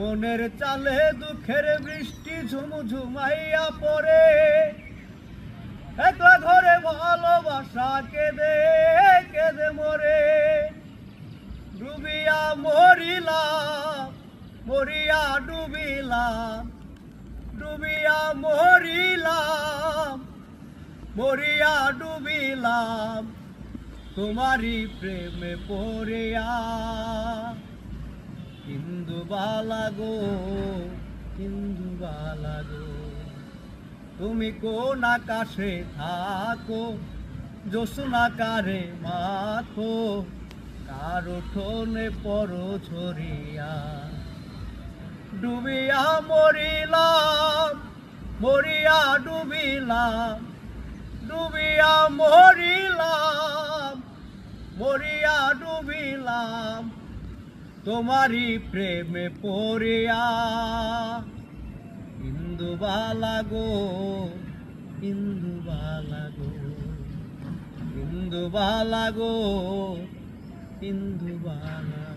মনের চালে দুঃখের বৃষ্টি ঝুমঝুমাইয়া পড়ে। একলা ঘরে ভালোবাসা কেঁদে কেঁদে মরে। ডুবিয়া মরিলা, মরিয়া ডুবিলাম ডুবিয়া মরিলাম মরিয়া ডুবিলাম তোমারই প্রেমে পড়িয়া হিন্দু বালাগো হিন্দু বালাগো তুমি কোন আকাশে থাকো জোসনাকারে মাথো কার উঠোনে পর ছড়িয়া। ডুবিয়া মরিলাম, মরিয়া ডুবিলাম, ডুবিয়া মরিলাম, মরিয়া ডুবিলাম। তোমারই প্রেমে পড়িয়া। ইন্দু বালাগো ইন্দু বালাগো ইন্দু বালাগো ইন্দু বালাগো